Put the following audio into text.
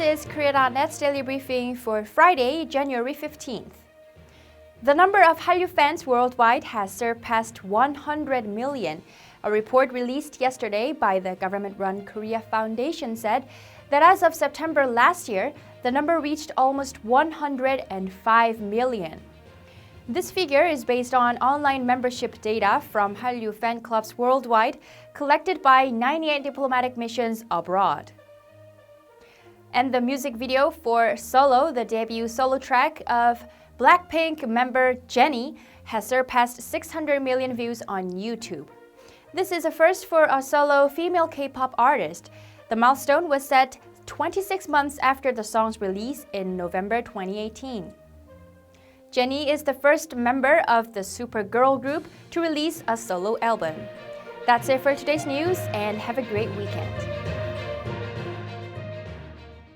is Korea.net's daily briefing for Friday, January 15th. The number of Hallyu fans worldwide has surpassed 100 million. A report released yesterday by the government run Korea Foundation said that as of September last year, the number reached almost 105 million. This figure is based on online membership data from Hallyu fan clubs worldwide collected by 98 diplomatic missions abroad. And the music video for Solo, the debut solo track of Blackpink member Jennie, has surpassed 600 million views on YouTube. This is a first for a solo female K pop artist. The milestone was set 26 months after the song's release in November 2018. Jennie is the first member of the Supergirl group to release a solo album. That's it for today's news, and have a great weekend.